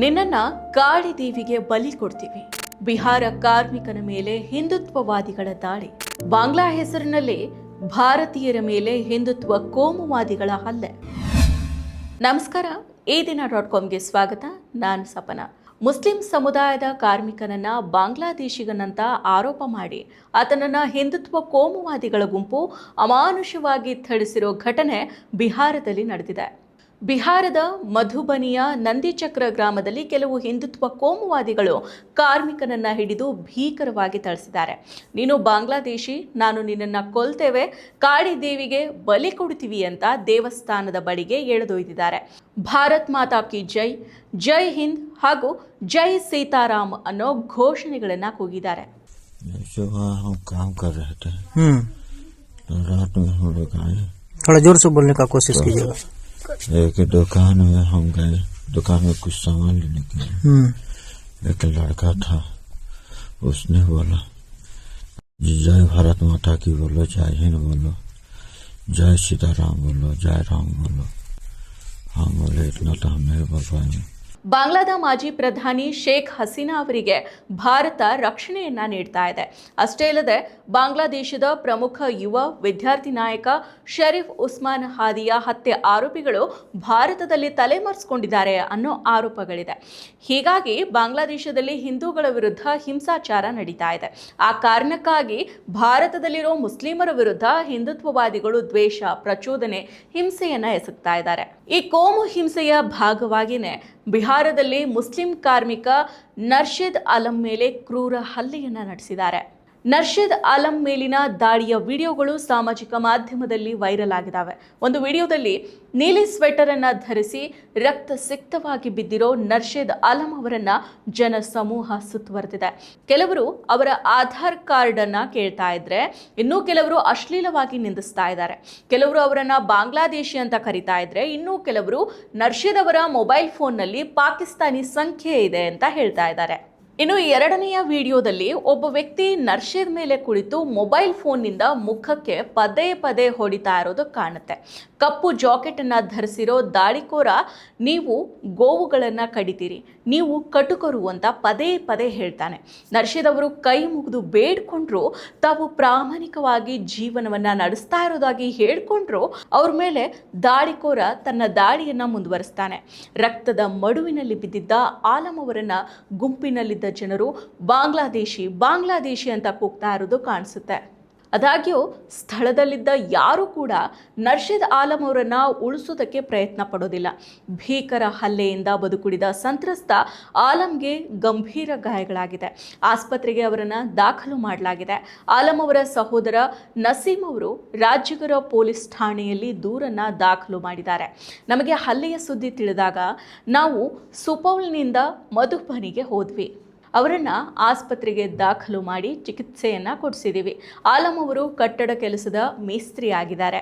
ನಿನ್ನನ್ನ ಕಾಳಿ ದೇವಿಗೆ ಬಲಿ ಕೊಡ್ತೀವಿ. ಬಿಹಾರ ಕಾರ್ಮಿಕನ ಮೇಲೆ ಹಿಂದುತ್ವವಾದಿಗಳ ದಾಳಿ. ಬಾಂಗ್ಲಾ ಹೆಸರಿನಲ್ಲಿ ಭಾರತೀಯರ ಮೇಲೆ ಹಿಂದುತ್ವ ಕೋಮುವಾದಿಗಳ ಹಲ್ಲೆ. ನಮಸ್ಕಾರ, ಈ ದಿನ ಡಾಟ್ ಕಾಮ್ಗೆ ಸ್ವಾಗತ. ನಾನು ಸಪನ. ಮುಸ್ಲಿಂ ಸಮುದಾಯದ ಕಾರ್ಮಿಕನನ್ನ ಬಾಂಗ್ಲಾದೇಶಿಗನಂತ ಆರೋಪ ಮಾಡಿ ಆತನನ್ನ ಹಿಂದುತ್ವ ಕೋಮುವಾದಿಗಳ ಗುಂಪು ಅಮಾನುಷವಾಗಿ ಥಳಿಸಿರೋ ಘಟನೆ ಬಿಹಾರದಲ್ಲಿ ನಡೆದಿದೆ. ಬಿಹಾರದ ಮಧುಬನಿಯ ನಂದಿಚಕ್ರ ಗ್ರಾಮದಲ್ಲಿ ಕೆಲವು ಹಿಂದುತ್ವ ಕೋಮುವಾದಿಗಳು ಕಾರ್ಮಿಕನನ್ನ ಹಿಡಿದು ಭೀಕರವಾಗಿ ಥಳಿಸಿದ್ದಾರೆ ನೀನು ಬಾಂಗ್ಲಾದೇಶಿ ನಾನು ನಿನ್ನನ್ನ ಕೊಲ್ತೇವೆ ಕಾಳಿ ದೇವಿಗೆ ಬಲಿ ಕೊಡ್ತೀವಿ ಅಂತ ದೇವಸ್ಥಾನದ ಬಳಿಗೆ ಎಳೆದೊಯ್ದಿದ್ದಾರೆ ಭಾರತ್ ಮಾತಾ ಕಿ ಜೈ ಜೈ ಹಿಂದ್ ಹಾಗೂ ಜೈ ಸೀತಾರಾಮ್ ಅನ್ನೋ ಘೋಷಣೆಗಳನ್ನ ಕೂಗಿದ್ದಾರೆ सुबह हम काम कर रहे थे हम्म तो रात में हम लोग आए थोड़ा जोर से बोलने का कोशिश कीजिएगा एक दुकान में हम गए। दुकान में कुछ सामान लेने के लिए। हम्म। एक लड़का था। उसने बोला जय भारत माता की बोलो जय हिंद बोलो जय सीताराम बोलो जय राम बोलो। हम बोले इतना तो हम नहीं बोल पाएँगे ಬಾಂಗ್ಲಾದ ಮಾಜಿ ಪ್ರಧಾನಿ ಶೇಖ್ ಹಸೀನಾ ಅವರಿಗೆ ಭಾರತ ರಕ್ಷಣೆಯನ್ನ ನೀಡ್ತಾ ಇದೆ. ಅಷ್ಟೇ ಅಲ್ಲದೆ ಬಾಂಗ್ಲಾದೇಶದ ಪ್ರಮುಖ ಯುವ ವಿದ್ಯಾರ್ಥಿ ನಾಯಕ ಶರೀಫ್ ಉಸ್ಮಾನ್ ಹಾದಿಯ ಹತ್ಯೆ ಆರೋಪಿಗಳು ಭಾರತದಲ್ಲಿ ತಲೆಮರೆಸಿಕೊಂಡಿದ್ದಾರೆ ಅನ್ನೋ ಆರೋಪಗಳಿದೆ. ಹೀಗಾಗಿ ಬಾಂಗ್ಲಾದೇಶದಲ್ಲಿ ಹಿಂದೂಗಳ ವಿರುದ್ಧ ಹಿಂಸಾಚಾರ ನಡೀತಾ ಇದೆ. ಆ ಕಾರಣಕ್ಕಾಗಿ ಭಾರತದಲ್ಲಿರೋ ಮುಸ್ಲಿಮರ ವಿರುದ್ಧ ಹಿಂದುತ್ವವಾದಿಗಳು ದ್ವೇಷ, ಪ್ರಚೋದನೆ, ಹಿಂಸೆಯನ್ನ ಎಸಗ್ತಾ ಇದ್ದಾರೆ. ಈ ಕೋಮು ಹಿಂಸೆಯ ಭಾಗವಾಗಿನೇ ಬಿಹಾರದಲ್ಲಿ ಮುಸ್ಲಿಂ ಕಾರ್ಮಿಕ ನರ್ಷಿದ್ ಅಲಂ ಮೇಲೆ ಕ್ರೂರ ಹಲ್ಲೆಯನ್ನು ನಡೆಸಿದ್ದಾರೆ. ನರ್ಷಿದ್ ಆಲಂ ಮೇಲಿನ ದಾಳಿಯ ವಿಡಿಯೋಗಳು ಸಾಮಾಜಿಕ ಮಾಧ್ಯಮದಲ್ಲಿ ವೈರಲ್ ಆಗಿದ್ದಾವೆ. ಒಂದು ವಿಡಿಯೋದಲ್ಲಿ ನೀಲಿ ಸ್ವೆಟರ್ ಅನ್ನ ಧರಿಸಿ ರಕ್ತ ಸಿಕ್ತವಾಗಿ ಬಿದ್ದಿರೋ ನರ್ಷಿದ್ ಆಲಂ ಅವರನ್ನ ಜನ ಸಮೂಹ ಸುತ್ತುವರೆದಿದೆ. ಕೆಲವರು ಅವರ ಆಧಾರ್ ಕಾರ್ಡ್ ಅನ್ನ ಕೇಳ್ತಾ ಇದ್ರೆ, ಇನ್ನೂ ಕೆಲವರು ಅಶ್ಲೀಲವಾಗಿ ನಿಂದಿಸ್ತಾ ಇದ್ದಾರೆ. ಕೆಲವರು ಅವರನ್ನ ಬಾಂಗ್ಲಾದೇಶಿ ಅಂತ ಕರಿತಾ ಇದ್ರೆ, ಇನ್ನೂ ಕೆಲವರು ನರ್ಷದ್ ಅವರ ಮೊಬೈಲ್ ಫೋನ್ನಲ್ಲಿ ಪಾಕಿಸ್ತಾನಿ ಸಂಖ್ಯೆ ಇದೆ ಅಂತ ಹೇಳ್ತಾ ಇದ್ದಾರೆ. ಇನ್ನು ಎರಡನೆಯ ವಿಡಿಯೋದಲ್ಲಿ ಒಬ್ಬ ವ್ಯಕ್ತಿ ನರ್ಷಿದ್ ಮೇಲೆ ಕುಳಿತು ಮೊಬೈಲ್ ಫೋನ್ನಿಂದ ಮುಖಕ್ಕೆ ಪದೇ ಪದೇ ಹೊಡಿತಾ ಇರೋದು ಕಾಣುತ್ತೆ. ಕಪ್ಪು ಜಾಕೆಟ್ ಅನ್ನ ಧರಿಸಿರೋ ದಾಳಿಕೋರ, ನೀವು ಗೋವುಗಳನ್ನು ಕಡಿತೀರಿ, ನೀವು ಕಟುಕರು ಅಂತ ಪದೇ ಪದೇ ಹೇಳ್ತಾನೆ. ನರ್ಷಿದ್ ಅವರು ಕೈ ಮುಗಿದು ಬೇಡ್ಕೊಂಡ್ರು, ತಾವು ಪ್ರಾಮಾಣಿಕವಾಗಿ ಜೀವನವನ್ನ ನಡೆಸ್ತಾ ಇರೋದಾಗಿ ಹೇಳ್ಕೊಂಡ್ರು, ಅವ್ರ ಮೇಲೆ ದಾಳಿಕೋರ ತನ್ನ ದಾಳಿಯನ್ನು ಮುಂದುವರಿಸ್ತಾನೆ. ರಕ್ತದ ಮಡುವಿನಲ್ಲಿ ಬಿದ್ದಿದ್ದ ಆಲಂ ಅವರನ್ನು ಗುಂಪಿನಲ್ಲಿದ್ದ ಜನರು ಬಾಂಗ್ಲಾದೇಶಿ ಬಾಂಗ್ಲಾದೇಶಿ ಅಂತ ಕೂಗ್ತಾ ಇರೋದು ಕಾಣಿಸುತ್ತೆ. ಆದಾಗ್ಯೂ ಸ್ಥಳದಲ್ಲಿದ್ದ ಯಾರೂ ಕೂಡ ನರ್ಷಿದ್ ಆಲಂ ಅವರನ್ನು ಉಳಿಸೋದಕ್ಕೆ ಪ್ರಯತ್ನ ಪಡೋದಿಲ್ಲ. ಭೀಕರ ಹಲ್ಲೆಯಿಂದ ಬದುಕುಳಿದ ಸಂತ್ರಸ್ತ ಆಲಂಗೆ ಗಂಭೀರ ಗಾಯಗಳಾಗಿದೆ. ಆಸ್ಪತ್ರೆಗೆ ಅವರನ್ನು ದಾಖಲು ಮಾಡಲಾಗಿದೆ. ಆಲಂ ಅವರ ಸಹೋದರ ನಸೀಮ್ ಅವರು ರಾಜ್ಯಗರ ಪೊಲೀಸ್ ಠಾಣೆಯಲ್ಲಿ ದೂರನ್ನು ದಾಖಲು ಮಾಡಿದ್ದಾರೆ. ನಮಗೆ ಹಲ್ಲೆಯ ಸುದ್ದಿ ತಿಳಿದಾಗ ನಾವು ಸುಪೌಲ್ನಿಂದ ಮಧುಬನಿಗೆ ಹೋದ್ವಿ. ಅವರನ್ನ ಆಸ್ಪತ್ರೆಗೆ ದಾಖಲು ಮಾಡಿ ಚಿಕಿತ್ಸೆಯನ್ನ ಕೊಡಿಸಿದ್ದೀವಿ ಆಲಂ ಅವರು ಕಟ್ಟಡ ಕೆಲಸದ ಮೇಸ್ತ್ರಿ ಆಗಿದ್ದಾರೆ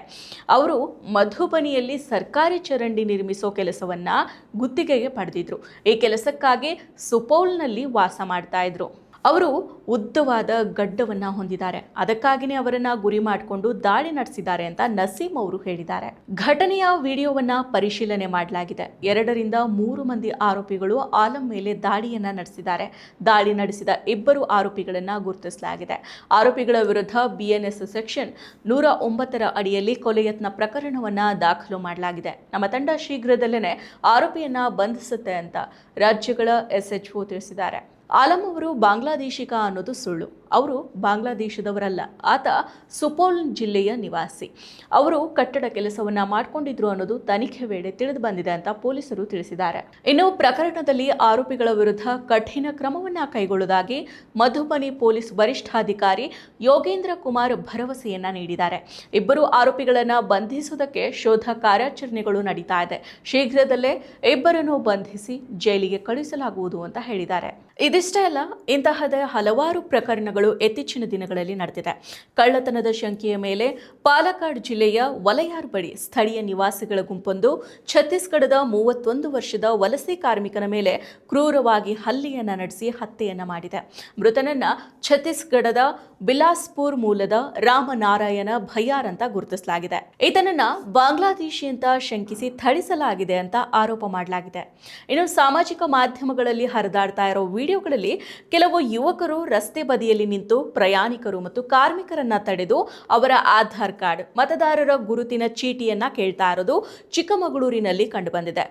ಅವರು ಮಧುಬನಿಯಲ್ಲಿ ಸರ್ಕಾರಿ ಚರಂಡಿ ನಿರ್ಮಿಸೋ ಕೆಲಸವನ್ನು ಗುತ್ತಿಗೆಗೆ ಪಡೆದಿದ್ರು. ಈ ಕೆಲಸಕ್ಕಾಗಿ ಸುಪೌಲ್ನಲ್ಲಿ ವಾಸ ಮಾಡ್ತಾ ಇದ್ರು. ಅವರು ಉದ್ದವಾದ ಗಡ್ಡವನ್ನ ಹೊಂದಿದ್ದಾರೆ. ಅದಕ್ಕಾಗಿಯೇ ಅವರನ್ನ ಗುರಿ ಮಾಡಿಕೊಂಡು ದಾಳಿ ನಡೆಸಿದ್ದಾರೆ ಅಂತ ನಸೀಂ ಅವರು ಹೇಳಿದ್ದಾರೆ. ಘಟನೆಯ ವಿಡಿಯೋವನ್ನ ಪರಿಶೀಲನೆ ಮಾಡಲಾಗಿದೆ. ಎರಡರಿಂದ ಮೂರು ಮಂದಿ ಆರೋಪಿಗಳು ಆಲಂ ಮೇಲೆ ದಾಳಿಯನ್ನು ನಡೆಸಿದ್ದಾರೆ. ದಾಳಿ ನಡೆಸಿದ ಇಬ್ಬರು ಆರೋಪಿಗಳನ್ನು ಗುರುತಿಸಲಾಗಿದೆ. ಆರೋಪಿಗಳ ವಿರುದ್ಧ ಬಿಎನ್ಎಸ್ ಸೆಕ್ಷನ್ ನೂರ ಒಂಬತ್ತರ ಅಡಿಯಲ್ಲಿ ಕೊಲೆ ಯತ್ನ ಪ್ರಕರಣವನ್ನ ದಾಖಲು ಮಾಡಲಾಗಿದೆ. ನಮ್ಮ ತಂಡ ಶೀಘ್ರದಲ್ಲೇ ಆರೋಪಿಯನ್ನ ಬಂಧಿಸುತ್ತೆ ಅಂತ ರಾಜ್ಯಗಳ ಎಸ್ಎಚ್ಒ ತಿಳಿಸಿದ್ದಾರೆ. ಆಲಂ ಅವರು ಬಾಂಗ್ಲಾದೇಶಿಕ ಅನ್ನೋದು ಸುಳ್ಳು. ಅವರು ಬಾಂಗ್ಲಾದೇಶದವರಲ್ಲ. ಆತ ಸುಪೋಲ್ ಜಿಲ್ಲೆಯ ನಿವಾಸಿ. ಅವರು ಕಟ್ಟಡ ಕೆಲಸವನ್ನ ಮಾಡಿಕೊಂಡಿದ್ರು ಅನ್ನೋದು ತನಿಖೆ ವೇಳೆ ತಿಳಿದು ಬಂದಿದೆ ಅಂತ ಪೊಲೀಸರು ತಿಳಿಸಿದ್ದಾರೆ. ಇನ್ನು ಪ್ರಕರಣದಲ್ಲಿ ಆರೋಪಿಗಳ ವಿರುದ್ಧ ಕಠಿಣ ಕ್ರಮವನ್ನ ಕೈಗೊಳ್ಳುವುದಾಗಿ ಮಧುಬನಿ ಪೊಲೀಸ್ ವರಿಷ್ಠಾಧಿಕಾರಿ ಯೋಗೇಂದ್ರ ಕುಮಾರ್ ಭರವಸೆಯನ್ನ ನೀಡಿದ್ದಾರೆ. ಇಬ್ಬರು ಆರೋಪಿಗಳನ್ನ ಬಂಧಿಸುವುದಕ್ಕೆ ಶೋಧ ಕಾರ್ಯಾಚರಣೆಗಳು ನಡೀತಾ ಇದೆ. ಶೀಘ್ರದಲ್ಲೇ ಇಬ್ಬರನ್ನು ಬಂಧಿಸಿ ಜೈಲಿಗೆ ಕಳುಹಿಸಲಾಗುವುದು ಅಂತ ಹೇಳಿದ್ದಾರೆ. ಇದಿಷ್ಟು ಇದಿಷ್ಟೇ ಅಲ್ಲ ಇಂತಹದ ಹಲವಾರು ಪ್ರಕರಣಗಳು ಇತ್ತೀಚಿನ ದಿನಗಳಲ್ಲಿ ನಡೆದಿದೆ. ಕಳ್ಳತನದ ಶಂಕೆಯ ಮೇಲೆ ಪಾಲಕ್ಕಾಡ್ ಜಿಲ್ಲೆಯ ವಲಯಾರ್ ಬಳಿ ಸ್ಥಳೀಯ ನಿವಾಸಿಗಳ ಗುಂಪೊಂದು ಛತ್ತೀಸ್ಗಢದ ಮೂವತ್ತೊಂದು ವರ್ಷದ ವಲಸೆ ಕಾರ್ಮಿಕನ ಮೇಲೆ ಕ್ರೂರವಾಗಿ ಹಲ್ಲೆಯನ್ನ ನಡೆಸಿ ಹತ್ಯೆಯನ್ನ ಮಾಡಿದೆ. ಮೃತನನ್ನ ಛತ್ತೀಸ್ಗಢದ ಬಿಲಾಸ್ಪುರ್ ಮೂಲದ ರಾಮನಾರಾಯಣ ಭಯ್ಯಾರ್ ಅಂತ ಗುರುತಿಸಲಾಗಿದೆ. ಈತನನ್ನ ಬಾಂಗ್ಲಾದೇಶಿ ಅಂತ ಶಂಕಿಸಿ ಥಳಿಸಲಾಗಿದೆ ಅಂತ ಆರೋಪ ಮಾಡಲಾಗಿದೆ. ಇನ್ನು ಸಾಮಾಜಿಕ ಮಾಧ್ಯಮಗಳಲ್ಲಿ ಹರಿದಾಡ್ತಾ ಇರೋ ವಿಡಿಯೋಗಳಲ್ಲಿ ಕೆಲವು ಯುವಕರು ರಸ್ತೆ ಬದಿಯಲ್ಲಿ ನಿಂತು ಪ್ರಯಾಣಿಕರು ಮತ್ತು ಕಾರ್ಮಿಕರನ್ನ ತಡೆದು ಅವರ ಆಧಾರ್ ಕಾರ್ಡ್ ಮತದಾರರ ಗುರುತಿನ ಚೀಟಿಯನ್ನ ಕೇಳ್ತಾ ಇರೋದು ಚಿಕ್ಕಮಗಳೂರಿನಲ್ಲಿ ಕಂಡುಬಂದಿದೆ.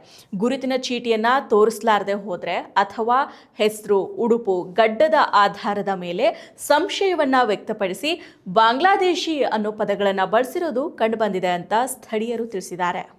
ಗುರುತಿನ ಚೀಟಿಯನ್ನ ತೋರಿಸಲಾರದೆ ಹೋದ್ರೆ ಅಥವಾ ಹೆಸರು, ಉಡುಪು, ಗಡ್ಡದ ಆಧಾರದ ಮೇಲೆ ಸಂಶಯವನ್ನ ವ್ಯಕ್ತಪಡಿಸಿ ಬಾಂಗ್ಲಾದೇಶಿ ಅನ್ನೋ ಪದಗಳನ್ನು ಬಳಸಿರೋದು ಕಂಡುಬಂದಿದೆ ಅಂತ ಸ್ಥಳೀಯರು ತಿಳಿಸಿದ್ದಾರೆ.